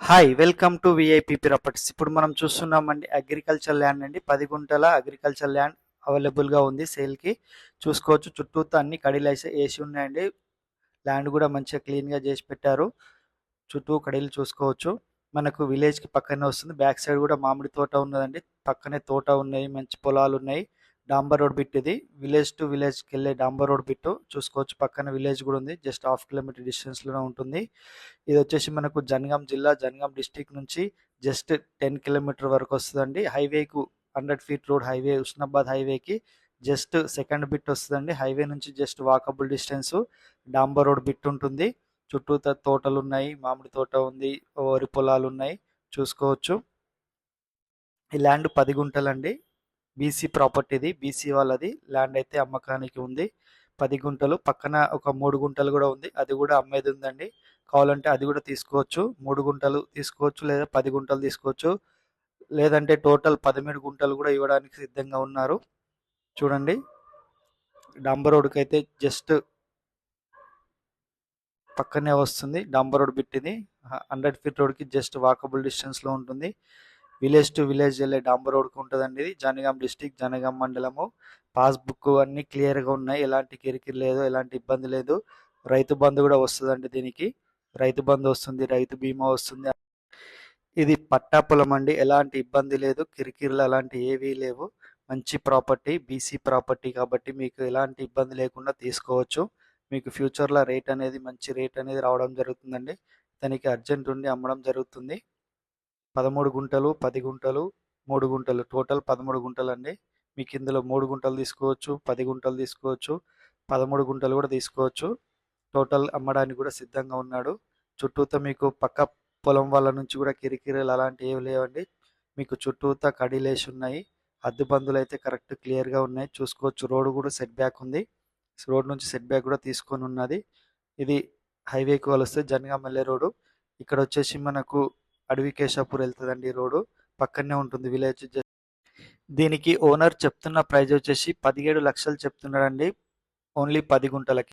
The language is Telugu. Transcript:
Hi welcome to VIP properties ఇప్పుడు మనం చూస్తున్నామండి అగ్రికల్చర్ ల్యాండ్ అండి. పది గుంటల అగ్రికల్చర్ ల్యాండ్ అవైలబుల్గా ఉంది సేల్కి చూసుకోవచ్చు చుట్టూతో అన్ని కడీలు వేసి వేసి ఉన్నాయండి. ల్యాండ్ కూడా మంచిగా క్లీన్గా చేసి పెట్టారు. చుట్టూ కడీలు చూసుకోవచ్చు. మనకు విలేజ్కి పక్కనే వస్తుంది. బ్యాక్ సైడ్ కూడా మామిడి తోట ఉన్నదండి. పక్కనే తోట ఉన్నాయి మంచి పొలాలు ఉన్నాయి. డాంబర్ రోడ్ బిట్ ఇది. విలేజ్ టు విలేజ్కి వెళ్ళే డాంబర్ రోడ్ బిట్ చూసుకోవచ్చు. పక్కన విలేజ్ కూడా ఉంది. జస్ట్ హాఫ్ కిలోమీటర్ డిస్టెన్స్లోనే ఉంటుంది. ఇది వచ్చేసి మనకు జనగాం జిల్లా జనగాం డిస్టిక్ నుంచి జస్ట్ టెన్ కిలోమీటర్ వరకు వస్తుందండి. హైవేకు hundred feet road highway Husnabad హైవేకి జస్ట్ సెకండ్ బిట్ వస్తుందండి. హైవే నుంచి జస్ట్ వాకబుల్ డిస్టెన్స్ డాంబర్ రోడ్ బిట్ ఉంటుంది. చుట్టూ తోటలు ఉన్నాయి. మామిడి తోట ఉంది. వరి పొలాలు ఉన్నాయి. చూసుకోవచ్చు. ఈ ల్యాండ్ పది గుంటలండి. బీసీ ప్రాపర్టీది బీసీ వాళ్ళది ల్యాండ్ అయితే అమ్మకానికి ఉంది. పది గుంటలు పక్కన ఒక మూడు గుంటలు కూడా ఉంది. అది కూడా అమ్మేది ఉందండి. కావాలంటే అది కూడా తీసుకోవచ్చు. మూడు గుంటలు తీసుకోవచ్చు లేదా పది గుంటలు తీసుకోవచ్చు. లేదంటే టోటల్ పదమూడు గుంటలు కూడా ఇవ్వడానికి సిద్ధంగా ఉన్నారు. చూడండి. డాంబర్ రోడ్కి అయితే జస్ట్ పక్కనే వస్తుంది. డాంబర్ రోడ్ బిట్టింది హండ్రెడ్ ఫీట్ రోడ్కి జస్ట్ వాకబుల్ డిస్టెన్స్లో ఉంటుంది. విలేజ్ టు విలేజ్ వెళ్ళే డాంబర్ రోడ్కు ఉంటుందండి ఇది. జనగాం డిస్టిక్ జనగాం మండలము. పాస్బుక్ అన్నీ క్లియర్గా ఉన్నాయి. ఎలాంటి కిరికిరి లేదు ఎలాంటి ఇబ్బంది లేదు. రైతు బంధు కూడా వస్తుందండి దీనికి. రైతు బంధు వస్తుంది రైతు బీమా వస్తుంది. ఇది పట్టా పొలం అండి. ఎలాంటి ఇబ్బంది లేదు. కిరికిరిలు అలాంటి ఏవీ లేవు. మంచి ప్రాపర్టీ బీసీ ప్రాపర్టీ కాబట్టి మీకు ఎలాంటి ఇబ్బంది లేకుండా తీసుకోవచ్చు. మీకు ఫ్యూచర్లో రేట్ అనేది మంచి రేట్ అనేది రావడం జరుగుతుందండి. దానికి అర్జెంట్ ఉండి అమ్మడం జరుగుతుంది. పదమూడు గుంటలు పది గుంటలు మూడు గుంటలు. టోటల్ పదమూడు గుంటలు అండి మీకు ఇందులో మూడు గుంటలు తీసుకోవచ్చు పది గుంటలు తీసుకోవచ్చు పదమూడు గుంటలు కూడా తీసుకోవచ్చు. టోటల్ అమ్మడానికి కూడా సిద్ధంగా ఉన్నాడు. చుట్టూతో మీకు పక్క పొలం వాళ్ళ నుంచి కూడా కిరికిరీలు అలాంటివి ఏవి లేవండి. మీకు చుట్టూతా కడీలేసి ఉన్నాయి. అద్దె బందులు అయితే కరెక్ట్ క్లియర్గా ఉన్నాయి. చూసుకోవచ్చు రోడ్ కూడా సెట్ బ్యాక్ ఉంది. రోడ్ నుంచి సెట్ బ్యాక్ కూడా తీసుకొని ఉన్నది. ఇది హైవేకి వలిస్తే జనగామల్లె రోడ్డు. ఇక్కడ వచ్చేసి మనకు అడవి కేశాపూర్ వెళ్తుందండి రోడ్డు. పక్కనే ఉంటుంది విలేజ్ దీనికి ఓనర్ చెప్తున్న ప్రైజ్ వచ్చేసి పదిహేడు లక్షలు చెప్తున్నాడండి. ఓన్లీ పది గుంటలకి.